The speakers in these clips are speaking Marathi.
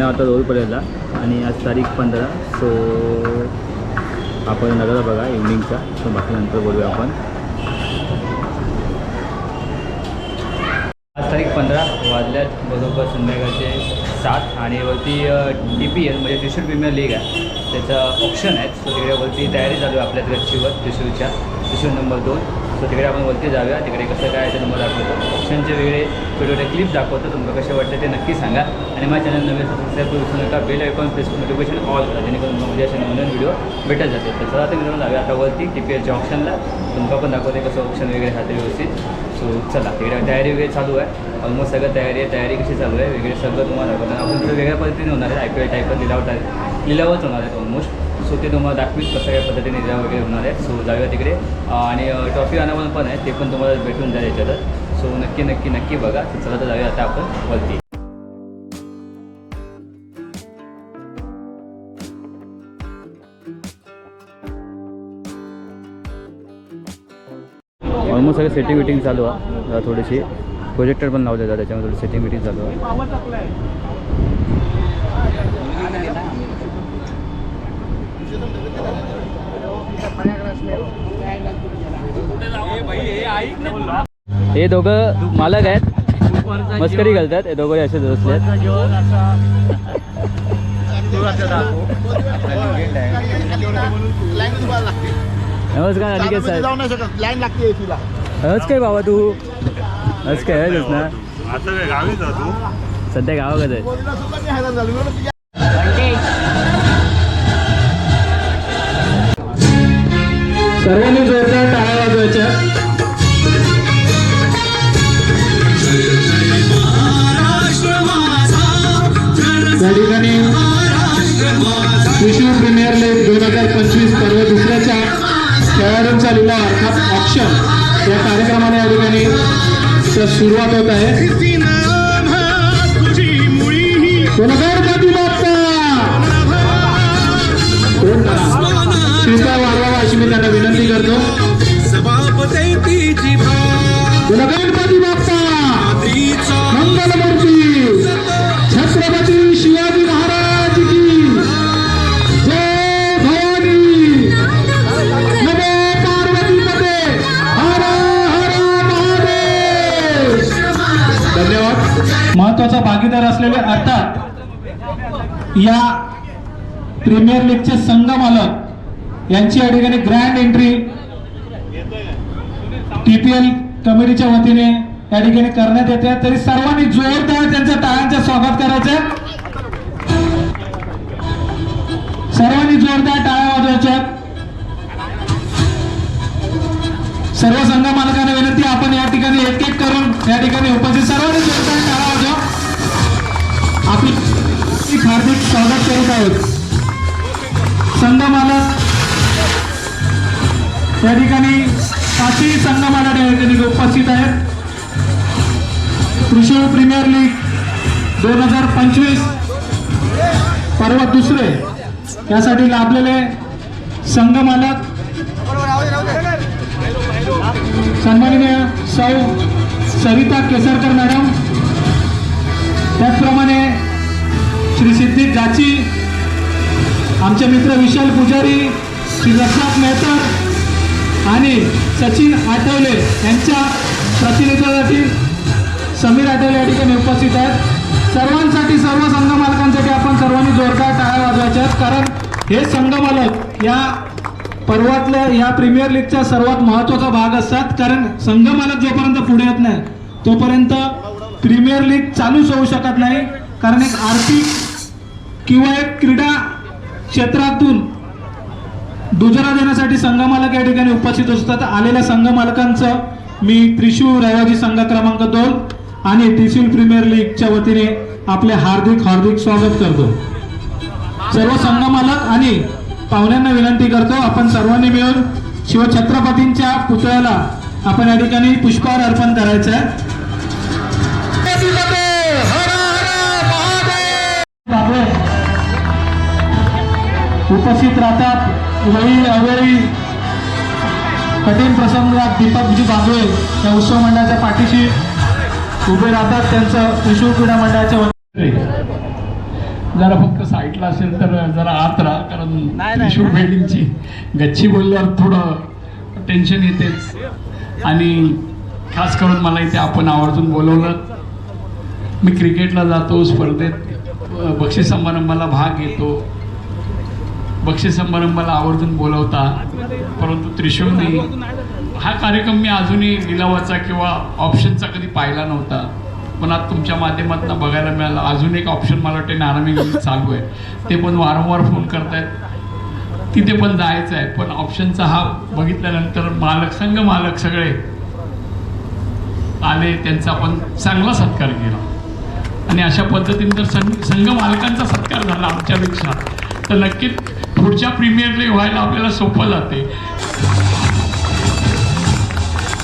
आपण आता रोल पडेलला आणि आज तारीख पंधरा. सो आपण नगाला बघा इव्हनिंगचा सो बाकी नंतर बोलूया आपण. आज तारीख पंधरा. वाजल्यात बरोबर संध्याकाळचे सात आणि वरती डी पी एल म्हणजे त्रिशूर प्रीमियर लीग आहे. त्याचं ऑप्शन आहे. सो तिकडे वरती तयारी चालू आहे आपल्या गच्चीवर त्रिशूरच्या त्रिशूर नंबर दोन. सो तिकडे आपण वरती जाऊया. तिकडे कसं काय ते तुम्हाला दाखवतो ऑप्शनचे वेगळे छोटे क्लिप दाखवतो. तुमचं कसे वाटते ते नक्की सांगा. आणि माझ्या चॅनल नवीन सबस्क्राईब करू विसरू नका. Bell icon press notification all करा. जेणेकरून तुम्हाला असे नवीन व्हिडिओ भेटत जाते तर चला ते मिळून जाऊया आता वरती टी पी एलच्या ऑप्शनला तुमका पण दाखवते कसं ऑप्शन वगैरे राहते व्यवस्थित. सो चला तिकडे तयारी वगैरे चालू आहे. ऑलमोस्ट सगळं तयारी आहे. तयारी कशी चालू आहे? वगैरे सगळं तुम्हाला दाखवतो. आपण थोडं वेगळ्या पद्धतीने होणार आहे. आय पी एल टाईपवर लिलावत आहे लिलावच होणार आहेत ऑलमोस्ट सो ते तुम्हाला दाखवीत कसं या पद्धतीने एक्झाम वगैरे होणार आहे सो जाऊया तिकडे. आणि ट्रॉफी अनावरण पण आहे ते पण तुम्हाला भेटून जाईल याच्यातच. सो नक्की नक्की नक्की बघा. चला तर जाऊया आता आपण वरती. ऑलमोस्ट सगळं सेटिंग विटिंग चालू आहे. थोडीशी प्रोजेक्टर पण लावले जातात त्याच्यामध्ये थोडी सेटिंग विटिंग चालू आहे. हे दोघं मालक आहेत. मस्करी घालतात. हे दोघं असे आहेत. नमस्कार अनिकेत साहेब. जाऊ नाही शकत. लाईन लागते तिला हस काय बाबा तू. हस काय हस ना सध्या गावाकडे आहे. सर्वांनी जोरदार टाळ्या वाजवायच्या. त्या ठिकाणी त्रिशूर प्रीमियर लीग दोन हजार पंचवीस पर्व दुसऱ्याच्या खेळाडून लिलाव अर्थात ऑप्शन या कार्यक्रमाने या ठिकाणी सुरुवात होत आहे. बोला गणपती करा अशी मी त्यांना विनंती करतो. गणपती बाप्पा मंगलमूर्ती छत्रपती शिवाजी महाराज की जय भवानी. नमो पार्वती पते हर हर महादेव. धन्यवाद. महत्त्वाचा भागीदार असलेले अर्थात या प्रीमियर लीगचे संघ मालक यांची या ठिकाणी ग्रँड एंट्री टीपीएल कमिटीच्या वतीने या ठिकाणी करण्यात येते. तरी सर्वांनी जोरदार त्यांचं टाळ्यांचं स्वागत करायचं. सर्वांनी जोरदार टाळ्या वाजवायच्या. सर्व संघ मालकांना विनंती आपण या ठिकाणी एक एक करून या ठिकाणी उपस्थित. सर्वांनी जोरदार टाळ्या वाजवा. आपली हार्दिक स्वागत करीत आहोत. संघ मालक या ठिकाणी पाचही संघ मालक ठिकाणी उपस्थित आहेत. त्रिशूळ प्रीमियर लीग दोन हजार पंचवीस पर्व दुसरे यासाठी लाभलेले संघ मालक सन्माननीय सौ सविता केसरकर मॅडम. त्याचप्रमाणे श्री सिद्धी गाची आमचे मित्र विशाल पुजारी श्री रघुनाथ मेहतर आणि सचिन आठवले यांच्या प्रतिनिधित्वासाठी समीर आठवले या ठिकाणी उपस्थित आहेत. सर्वांसाठी सर्व संघ मालकांसाठी आपण सर्वांनी जोरदार टाळ्या वाजवायच्या आहेत. कारण हे संघ मालक या पर्वातल्या या प्रीमियर लीगचा सर्वात महत्त्वाचा भाग असतात. कारण संघ मालक जोपर्यंत पुढे येत नाही तोपर्यंत प्रीमियर लीग चालूच होऊ शकत नाही. कारण एक आर्थिक किंवा एक क्रीडा क्षेत्रातून दुजोरा देण्यासाठी संघ मालक या ठिकाणी उपस्थित असतात. आलेल्या संघ मालकांचं मी त्रिशूळ रहिवाजी संघ क्रमांक दोन आणि त्रिशूल प्रीमियर लीगच्या वतीने आपले हार्दिक हार्दिक स्वागत करतो. सर्व संघ मालक आणि पाहुण्यांना विनंती करतो आपण सर्वांनी मिळून शिवछत्रपतींच्या पुतळ्याला आपण या ठिकाणी पुष्पहार अर्पण करायचं आहे. उपस्थित राहतात वेळी अवेळी कठीण प्रसंगात दीपकजी बागवे या उत्सव मंडळाच्या पाठीशी उभे राहतात. त्यांचं त्रिशूळ क्रीडा मंडळाच्या जरा फक्त साईडला असेल तर जरा आत राहा कारण त्रिशूळ बिल्डिंगची गच्ची बोलल्यावर थोडं टेन्शन येतेच. आणि खास करून मला इथे आपण आवर्जून बोलवलं. मी क्रिकेटला जातो स्पर्धेत बक्षीस समारंभाला भाग घेतो. बक्षीस समारंभाला आवर्जून बोलवता परंतु त्रिशूळनी हा कार्यक्रम मी अजूनही लिलावाचा किंवा ऑप्शनचा कधी पाहिला नव्हता. पण आज तुमच्या माध्यमातून बघायला मिळालं अजून एक ऑप्शन मला वाटते नारामी चालू आहे. ते पण वारंवार फोन करतायत. तिथे पण जायचं आहे पण ऑप्शनचा हा बघितल्यानंतर मालक संघ मालक सगळे आले त्यांचा आपण चांगला सत्कार केला. आणि अशा पद्धतीने जर संघ संघ मालकांचा सत्कार झाला आमच्यापेक्षा तर नक्कीच पुढच्या प्रीमियर लीग व्हायला आपल्याला सोपं जाते.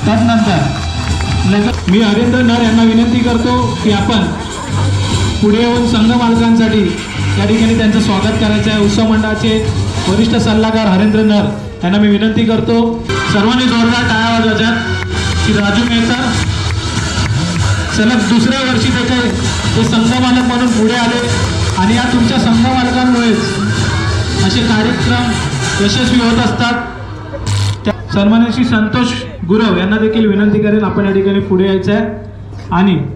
त्यानंतर मी हरेंद्र नर यांना विनंती करतो की आपण पुढे येऊन संघ मालकांसाठी या ठिकाणी त्यांचं स्वागत करायचं आहे. उत्सव मंडळाचे वरिष्ठ सल्लागार हरेंद्र नर यांना मी विनंती करतो. सर्वांनी जोरदार टाळ्या वाजवायच्यात की राजू मेहता सलग दुसऱ्या वर्षी त्याचे ते संघ मालक म्हणून पुढे आले आणि या तुमच्या संघ मालकांमुळेच असे कार्यक्रम यशस्वी होत असतात. त्या- सन्मान्य श्री संतोष गुरव यांना देखील विनंती करेन आपण या ठिकाणी पुढे यायचं आहे आणि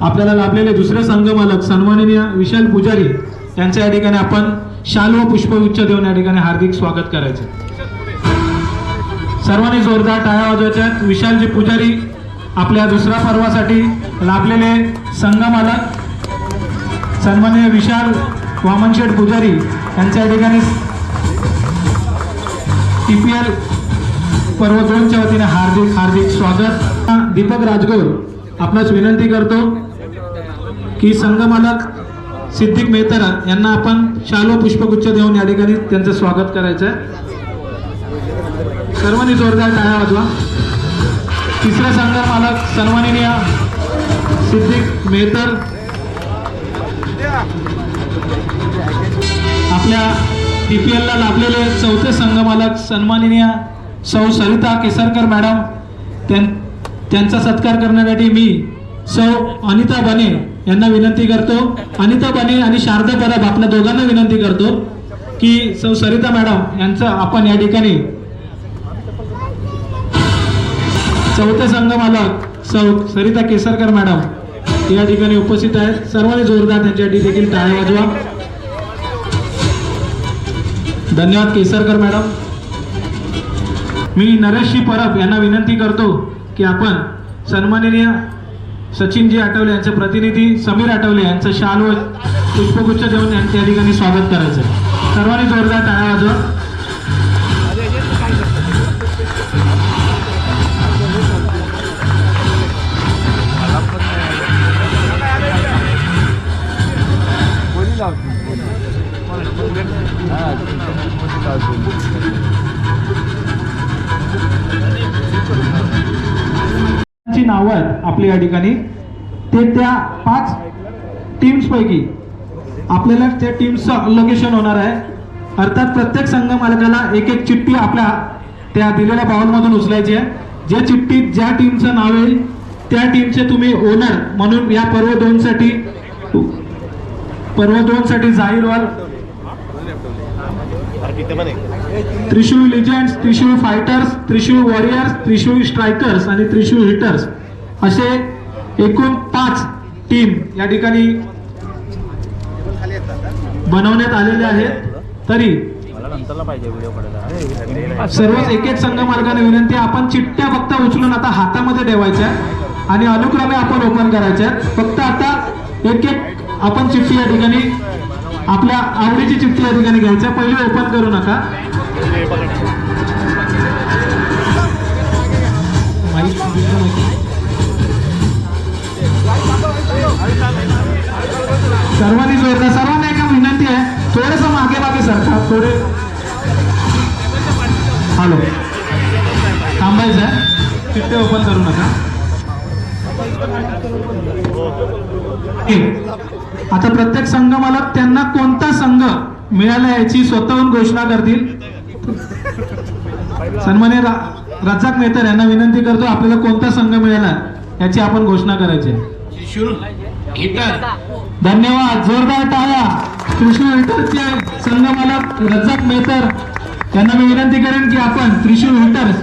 आपल्याला लाभलेले दुसरे संघमालक सन्माननीय विशाल पुजारी यांचं या ठिकाणी आपण शाल व पुष्पगुच्छ देऊन या ठिकाणी हार्दिक स्वागत करायचं. सर्वांनी जोरदार टाळ्या वाजवायच्या. विशालजी पुजारी आपल्या दुसऱ्या पर्वासाठी लाभलेले संघमालक सन्माननीय विशाल वामनशेठ पुजारी त्यांच्या या ठिकाणी टी पी एल पर्व दोनच्या वतीने हार्दिक हार्दिक स्वागत. दीपक राजगोर आपणास विनंती करतो की संघमालक सिद्धिक मेहतर यांना आपण शालो पुष्पगुच्छ देऊन या ठिकाणी त्यांचं स्वागत करायचं आहे. सर्वांनी जोरदार टाळ्या वाजवा. तिसरा संघमालक सन्माननीय सिद्धिक मेहतर. आपल्या टी पी एलला लाभलेले चौथे संघ मालक सन्माननीय सौ सरिता केसरकर मॅडम त्यां त्यांचा सत्कार करण्यासाठी मी सौ अनिता बने यांना विनंती करतो. अनिता बने आणि शारदा परब आपल्या दोघांना विनंती करतो की सौ सरिता मॅडम यांचं आपण या ठिकाणी चौथे संघ मालक सौ सरिता केसरकर मॅडम या ठिकाणी उपस्थित आहेत. सर्वांनी जोरदार त्यांच्यासाठी देखील टाळ्या वाजवा. धन्यवाद केसरकर मॅडम. मी नरेशजी परब यांना विनंती करतो की आपण सन्माननीय सचिनजी आठवले यांचे प्रतिनिधी समीर आठवले यांचं शाल व पुष्पगुच्छ देऊन यांच्या या ठिकाणी स्वागत करायचं. सर्वांनी जोरदार टाळ्या वाजवा. ची नावं आहेत आपली या ठिकाणी. ते त्या पाच टीम्स पैकी आपल्याला त्या टीमचं अलोकेशन होणार आहे. अर्थात प्रत्येक संघ मालकाला एक एक चिठ्ठी आपल्या त्या दिलेल्या बाउलमधून उचलायची आहे. ज्या चिठ्ठीत ज्या टीमचं नाव येईल त्या टीमचे तुम्ही ओनर म्हणून या पर्व दोनसाठी पर्व दोनसाठी जाहीर व्हाल Trishul legends Trishul fighters Trishul warriors Trishul strikers आणि त्रिशूळ हिटर्स असे एकूण पाच टीम या ठिकाणी बनवण्यात आलेले आहेत. तरी सर्वच एक एक संघ मार्गाने विनंती आपण चिठ्ठ्या फक्त उचलून आता हातामध्ये ठेवायच्या आणि अनुक्रमे आपण ओपन करायच्या फक्त आता एक एक आपण चिठ्ठी या ठिकाणी आपल्या आवडीची चिठ्ठी या ठिकाणी घ्यायच्या पहिले ओपन करू नका. सर्वांनी जोरदार सर्वांना एका विनंती आहे. थोडस मागे मागे सरका थोडे. हॅलो. थांबायचं आहे. चिठ्ठे ओपन करू नका. आता प्रत्येक संघ मला त्यांना कोणता संघ मिळाला याची स्वतःहून घोषणा करतील? सन्मान्य रा- रजाक मेहतर यांना विनंती करतो आपल्याला कोणता संघ मिळाला याची आपण घोषणा करायची. धन्यवाद जोरदार टाळ्या. त्रिशूळ हिटर्सचे संघ मालक रजाक मेहतर यांना मी विनंती करेन की आपण त्रिशूळ हिटर्स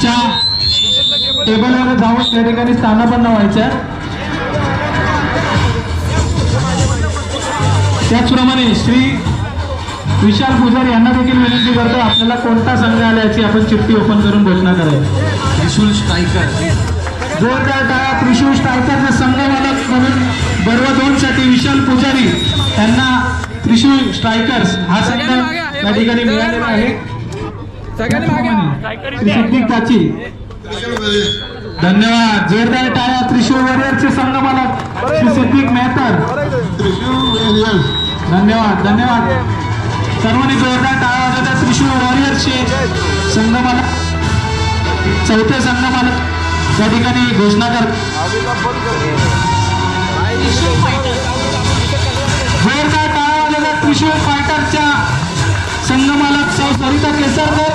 च्या टेबलवर जाऊन त्या ठिकाणी स्थानापन्न व्हायच्या त्याचप्रमाणे श्री विशाल पुजारी यांना देखील विनंती करतो आपल्याला कोणता संघ आला याची आपण चिठ्ठी ओपन करून घोषणा करायची त्रिशूल स्ट्रायकर. जोरदार टाळा त्रिशूळ स्ट्रायकरचे संघ मालक म्हणून बर्व दोन साठी विशाल पुजारी यांना त्रिशूळ स्ट्रायकर्स हा संघ या ठिकाणी मिळालेला आहे. काची धन्यवाद. जोरदार टाळ्या त्रिशूळ वॉरियरचे संघ मालक श्री सिद्दीक मेहतर. धन्यवाद धन्यवाद. सर्वांनी जोरदार टाळा वाजवता त्रिशूळ वॉरियरचे संघ मालक चौथे संघ मालक या ठिकाणी घोषणा कर. जोरदार टाळा वाजवता त्रिशूळ फायटरच्या संघ मालक सौ सरिता केसरकर.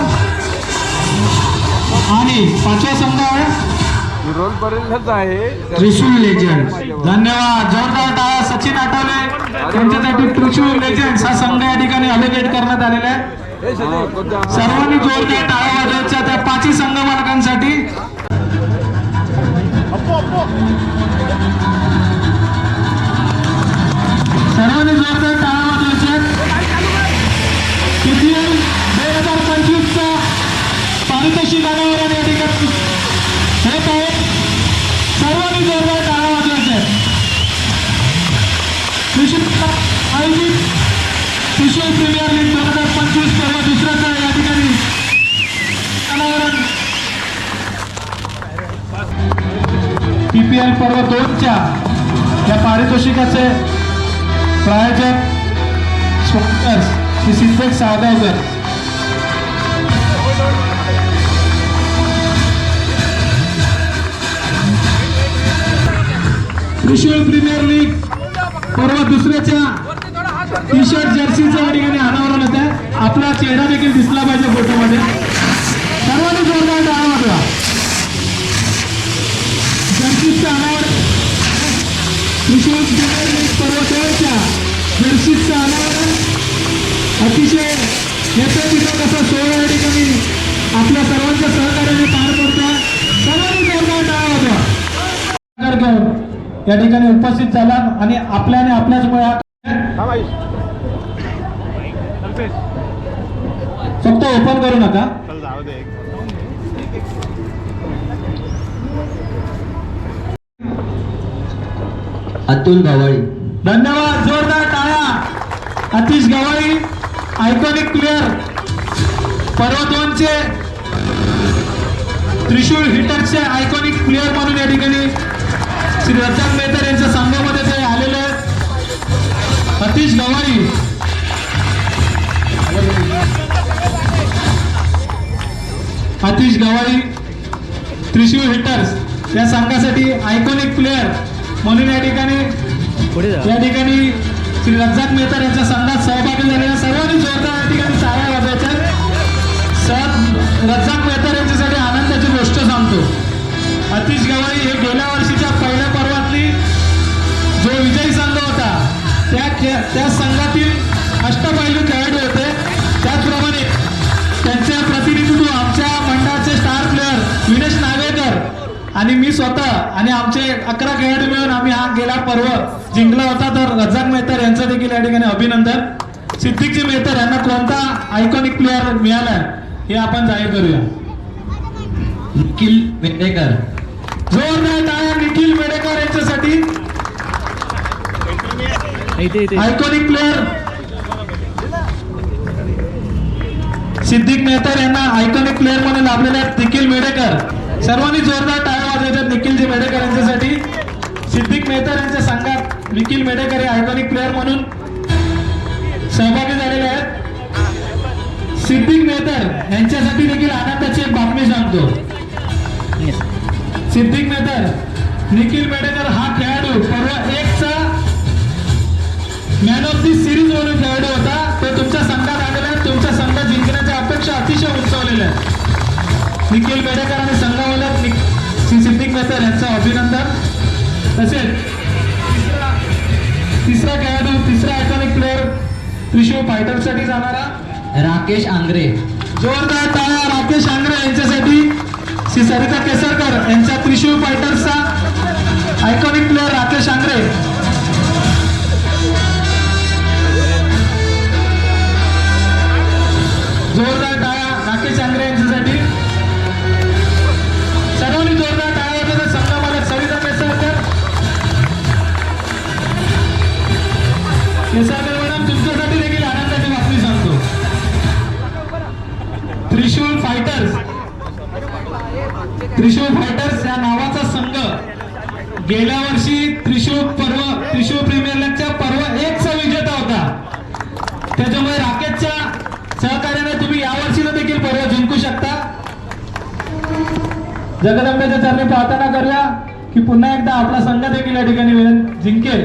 आणि पाचवा संघ आहे त्रिशूळ लेजंड धन्यवाद. जोरदार टाळा सचिन आठवले. त्यांच्यासाठी त्रिशूल लेजंड हा संघ या ठिकाणी अलिगेट करण्यात आलेला आहे. सर्वांनी जोरदार टाळा वाजवायच्या त्या पाचही संघ मालकांसाठी. सर्वांनी जोरदार टाळा वाजवायच्या. किती पर्व या पारितोषिकाचे प्रायोजक स्पॉन्सर्स श्री सिद्धेश सावगावकर. विश्व प्रीमियर लीग परवा दुसऱ्याच्या टी शर्ट जर्सीचं या ठिकाणी अनावरण होत आहे आपला चेहरा देखील दिसला पाहिजे फोटोमध्ये या ठिकाणी उपस्थित झाला आणि आपल्या आणि आपल्याच मुळे फक्त ओपन करू नका. अतुल गवाळी. धन्यवाद जोरदार टाळ्या. अतिश गवाई आयकॉनिक प्लेअर पर्व दोनचे त्रिशूळ हिटरचे आयकॉनिक प्लेअर म्हणून या ठिकाणी श्री रतन मेहतर यांच्या संघामध्ये ते आलेले अतिश गवाई अतिश गवाई त्रिशूर हिटर्स या संघासाठी आयकॉनिक प्लेअर म्हणून या ठिकाणी या ठिकाणी श्री रजाक मेहतर यांच्या संघात सहभागी झालेल्या सर्वांनी जोरदार या ठिकाणी साऱ्या वाजायच्या सर रजाक मेहतर यांच्यासाठी आनंदाची गोष्ट सांगतो. अतिश गवाई हे गेल्या वर्षी त्या खे- त्या संघातील अष्टपैलू खेळाडू होते. त्याचप्रमाणे त्यांचे प्रतिनिधित्व आमच्या मंडळाचे स्टार प्लेअर विनेश नागवेकर आणि मी स्वतः आणि आमचे अकरा खेळाडू मिळून आम्ही हा गेला पर्व. जिंकला होता तर रजाक मेहतर यांचं देखील या ठिकाणी अभिनंदन. सिद्दीकजी मेहतर यांना कोणता आयकॉनिक प्लेअर मिळाला हे आपण जाहीर करूया. निखिल मेंढेकर जोरदार टाळ्या निखिल मेडेकर यांच्यासाठी. आयकॉनिक प्लेअर सिद्दीक मेहतर यांना आयकॉनिक प्लेअर म्हणून लाभलेले आहेत निखिल मेडेकर. सर्वांनी जोरदार टाळ्या वाजवायच्यात निखिलजी मेडेकर यांच्यासाठी. सिद्दीक मेहतर यांच्या संघात निखिल मेडेकर हे आयकॉनिक प्लेअर म्हणून सहभागी झालेले आहेत. सिद्दीक मेहतर यांच्यासाठी देखील आनंदाची एक बातमी सांगतो. सिद्दीक मेहतर निखिल मेडेकर हा खेळाडू परवा एकचा मॅन ऑफ दी सिरीज म्हणून खेळाडू होता. तो तुमच्या संघात आलेला आहे. तुमच्या संघ जिंकण्याच्या अपेक्षा अतिशय उंचावलेल्या आहेत. निखिल मेडेकर आणि संघावालक निक- श्री सिद्दीक मेहतर यांचं अभिनंदन. तसेच तिसरा खेळाडू तिसरा आयकॉनिक प्लेअर त्रिशूळ फायटरसाठी जाणारा राकेश आंग्रे. जोरदार टाळ्या राकेश आंग्रे यांच्यासाठी श्री सरिता केसरकर यांच्या त्रिशूळ फायटर्सचा आयकॉनिक प्लेअर राकेश आंग्रे. जगदंबेच्या चरणी प्रार्थना करूया की पुन्हा एकदा आपला संघ देखील या ठिकाणी जिंकेल.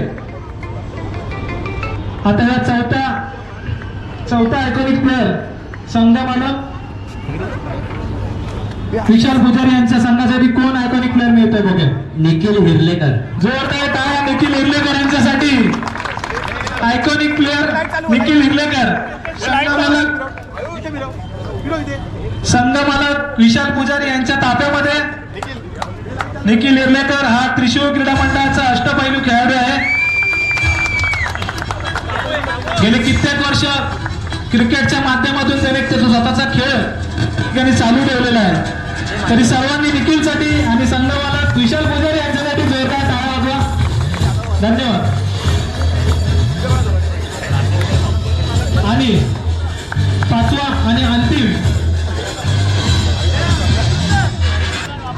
आता या चौथ्या चौथा आयकॉनिक प्लेअर संघ मालक. विशाल पुजारी यांच्या संघासाठी कोण आयकॉनिक प्लेअर मिळतोय बघे निखिल हिरलेकर. जोरदार टाळ्या निखिल हिरलेकर यांच्यासाठी. आयकॉनिक प्लेअर निखिल हिरलेकर संघ मालक. संघ मालक विशाल पुजारी यांच्या ताफ्यामध्ये. निखिल हिरलेकर हा त्रिशूळ क्रीडा मंडळाचा अष्टपैलू खेळाडू आहे. गेले कित्येक वर्ष क्रिकेटच्या माध्यमातून त्याने त्याचा स्वतःचा खेळ ठिकाणी चालू ठेवलेला आहे. तरी सर्वांनी निखिलसाठी आणि संघवाला विशाल पुजारी यांच्यासाठी जोरदार टाळा वाजवा. धन्यवाद.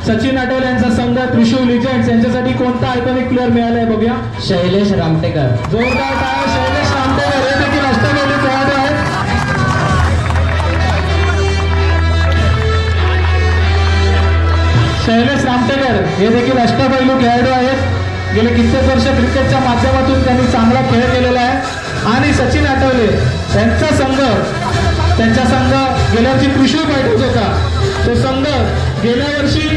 सचिन आठवले यांचा संघ त्रिशूल लिजेंड्स यांच्यासाठी कोणता आयकॉनिक प्लेअर मिळालाय बघूया? शैलेश रामटेकर. जोरदार टाळ्या शैलेश रामटेकर. हे देखील अष्टपैलू खेळाडू आहेत. शैलेश रामटेकर हे देखील अष्टपैलू खेळाडू आहेत. गेले कित्येक वर्ष क्रिकेटच्या माध्यमातून त्यांनी चांगला खेळ केलेला आहे. आणि सचिन आठवले त्यांचा संघ त्यांचा संघ गेल्या वर्षी त्रिशूळ फायटर्स होता तो संघ गेल्या वर्षी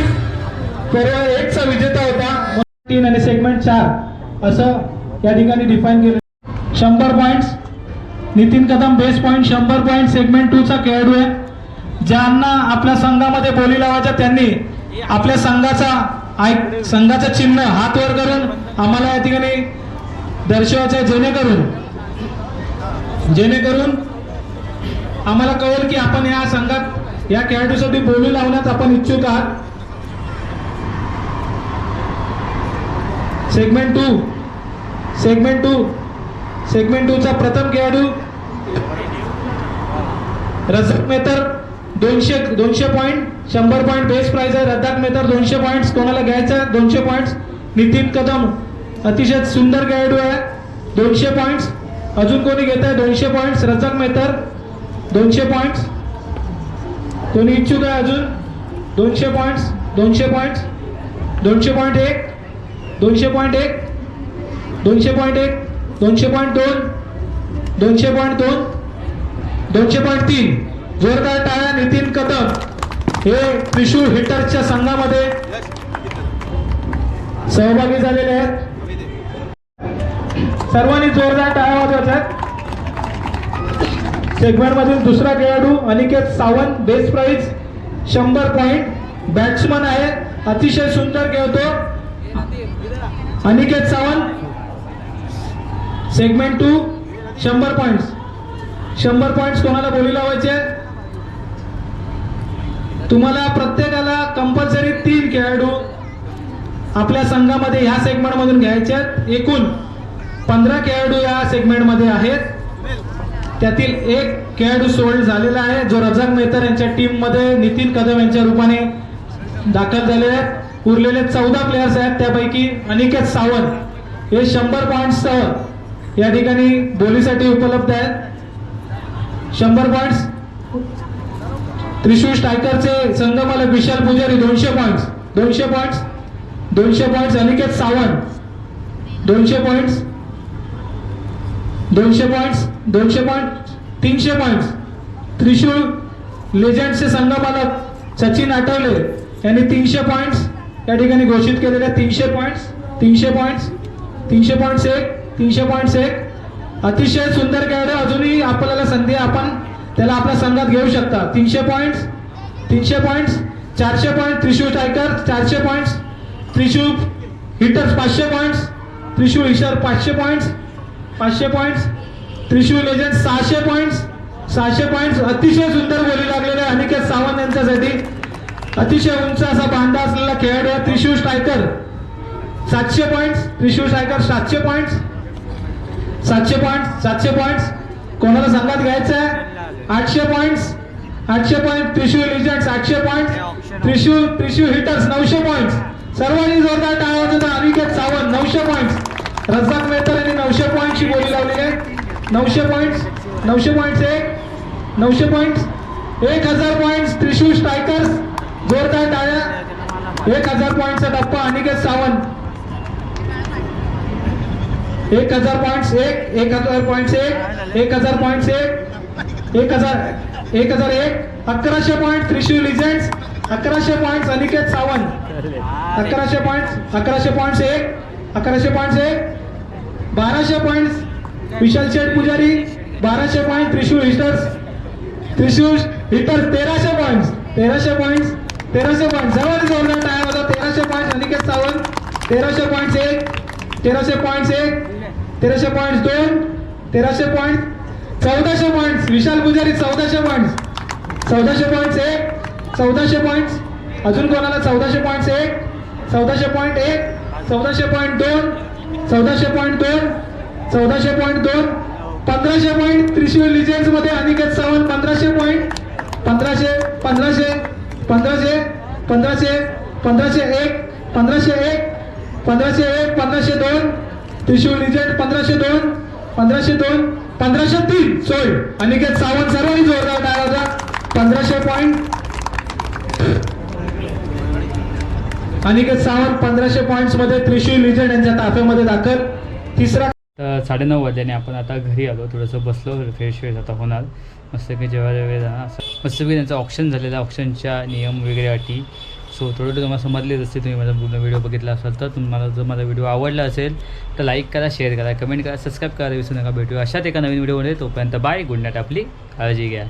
परवा एकचा विजेता होता. तीन आणि सेगमेंट चार. असं या ठिकाणी डिफाईन केलं. शंभर points Nitin Kadam base point शंभर पॉईंट सेगमेंट टूचा खेळाडू आहे. ज्यांना आपल्या संघामध्ये बोली लावायच्या त्यांनी आपल्या संघाचा आय संघाचं चिन्ह हात वर करून आम्हाला या ठिकाणी दर्शवायचं आहे. जेणेकरून जेणेकरून आम्हाला कळेल की आपण या संघात या खेळाडूसाठी बोली लावण्यात आपण इच्छुक आहात. Segment two segment two segment टूचा प्रथम खेळाडू रजत मेहतर दोनशे दोनशे पॉईंट शंभर पॉईंट बेस प्राइस आहे. रद्दाक मेहतर दोनशे पॉईंट्स कोणाला घ्यायचं दोनशे पॉईंट्स नितीन कदम अतिशय सुंदर खेळाडू आहे. दोनशे पॉईंट्स अजून कोणी घेत आहे दोनशे पॉईंट्स रजक मेहतर दोनशे पॉईंट्स कोणी इच्छुक आहे अजून? दोनशे पॉईंट्स दोनशे पॉईंट्स दोनशे पॉईंट एक? दोनशे पॉईंट एक? दोनशे पॉईंट एक? दोनशे पॉईंट दोन? दोनशे पॉईंट दोन? दोनशे पॉईंट तीन? जोरदार टाळ्या नितीन कदम. हे त्रिशूळ हिटर्सच्या संघामध्ये सहभागी झालेले आहेत. सर्वांनी जोरदार टाळ्या वाजवत आहेत. सेगमेंटमधील दुसरा खेळाडू अनिकेत सावंत बेस प्राईज शंभर पॉईंट बॅट्समन आहे. अतिशय सुंदर खेळतो. अनिकेत सावंत. सेगमेंट टू शंभर पॉईंट शंभर पॉईंट्स कोणाला बोली लावायचे? तुम्हाला प्रत्येकाला कंपल्सरी तीन खेळाडू आपल्या संघामध्ये ह्या सेगमेंटमधून घ्यायचे आहेत. एकूण पंधरा खेळाडू या सेगमेंटमध्ये आहेत. त्यातील एक खेळाडू सोल्ड झालेला आहे जो रजाक मेहतर यांच्या टीममध्ये नितीन कदम यांच्या रूपाने दाखल झालेले आहेत उरलेले चौदा प्लेयर्स आहेत त्यापैकी अनिकेत सावंत हे शंभर पॉईंट्ससह या ठिकाणी बोलीसाठी उपलब्ध आहेत. शंभर पॉईंट्स त्रिशूळ स्ट्रायकरचे संगमालक विशाल पुजारी दोनशे पॉईंट्स दोनशे पॉईंट्स दोनशे पॉईंट्स अनिकेत सावंत दोनशे पॉईंट्स दोनशे पॉईंट्स दोनशे पॉईंट तीनशे पॉईंट्स त्रिशूळ लेजंडचे संघपालक सचिन आठवले यांनी तीनशे पॉईंट्स या ठिकाणी घोषित केलेले आहेत. तीनशे पॉईंट्स तीनशे पॉईंट्स तीनशे पॉईंट्स एक तीनशे पॉईंट्स एक. अतिशय सुंदर खेळाडू अजूनही आपल्याला संधी आपण त्याला आपल्या संघात घेऊ शकता. तीनशे पॉईंट्स तीनशे पॉईंट्स चारशे पॉईंट त्रिशूळ टायकर चारशे पॉईंट्स त्रिशूळ हिटर्स पाचशे पॉईंट्स त्रिशूळ हिशर पाचशे पॉईंट्स पाचशे पॉईंट्स त्रिशूल लेजंड सहाशे पॉईंट्स सहाशे पॉईंट्स अतिशय सुंदर बोली लागलेले आहे. अनिकेत सावंत यांच्यासाठी. अतिशय उंच असा बांधा असलेला खेळाडू आहे त्रिशूल स्ट्रायकर. सातशे पॉईंट्स त्रिशूल स्ट्रायकर सातशे पॉईंट्स सातशे पॉईंट सातशे पॉईंट कोणाला संघात घ्यायचं आहे? आठशे पॉईंट्स आठशे पॉईंट त्रिशूल लिजंड्स आठशे पॉईंट त्रिशूल त्रिशूल हिटर्स नऊशे पॉईंट्स सर्वांनी जोरदार टाळा अनिकेत सावंत नऊशे पॉईंट्स रजाक मेहतर यांनी नऊशे पॉईंटची बोली लावलेली आहे. नऊशे पॉईंट्स नऊशे पॉईंट्स एक नऊशे पॉईंट्स एक हजार पॉईंट्स त्रिशू स्ट्रायकर्स जोरदार टाळ्या एक हजार पॉईंटचा टप्पा अनिकेत सावंत. एक हजार पॉईंट्स एक एक हजार पॉईंट्स एक एक हजार पॉईंट्स एक एक हजार एक हजार एक अकराशे पॉईंट त्रिशूल लिजेंड्स अकराशे पॉईंट्स अनिकेत सावंत. अकराशे पॉईंट्स अकराशे पॉईंट्स एक अकराशे पॉइंट्स एक बाराशे पॉईंट्स विशाल शेठ पुजारी बाराशे point Trishul hitters Trishul hitters तेराशे पॉईंट तेराशे पॉईंट तेराशे पॉईंट सर्वात जोरदार टाळ्या होता. तेराशे पॉईंट अनिकेत सावंत. तेराशे पॉईंट एक. तेराशे पॉईंट एक. तेराशे पॉईंट दोन. तेराशे पॉईंट चौदाशे पॉईंट विशाल पुजारी चौदाशे पॉईंट चौदाशे पॉईंट एक. चौदाशे पॉईंट अजून कोणाला चौदाशे पॉईंट एक? चौदाशे पॉईंट एक. चौदाशे पॉईंट दोन. चौदाशे पॉईंट दोन. चौदाशे पॉईंट दोन पंधराशे पॉईंट त्रिशूळ लिजेंड्समध्ये अनिकेत सावंत पंधराशे पॉईंट पंधराशे पंधराशे पंधराशे पंधराशे पंधराशे एक पंधराशे एक पंधराशे एक पंधराशे दोन त्रिशूळ लिजेंड पंधराशे दोन पंधराशे दोन पंधराशे तीन. सोय अनिकेत सावंत सर्वांनी जोरदार टाळा पंधराशे पॉईंट अनिकेत सावंत पंधराशे पॉईंट्समध्ये त्रिशूळ लिजेंड यांच्या ताफ्यामध्ये दाखल. तिसरा तर साडेनऊ वाजल्याने आपण आता घरी आलो. थोडंसं बसलो फ्रेश वेळ आता होणार. मस्तपैकी जेवायला वेळ जाणार असं मस्तपैकी त्यांचं ऑप्शन झालेलं ऑप्शनच्या नियम वगैरे अटी. सो थोडं थोडं तुम्हाला समजलेच असते तुम्ही माझा पूर्ण व्हिडिओ बघितला असाल तर तुम्हाला जर माझा व्हिडिओ आवडला असेल तर लाईक करा शेअर करा कमेंट करा सबस्क्राईब करा विसरू नका. भेटूया अशाच एका नवीन व्हिडिओमध्ये तोपर्यंत बाय गुड नाईट आपली काळजी घ्या.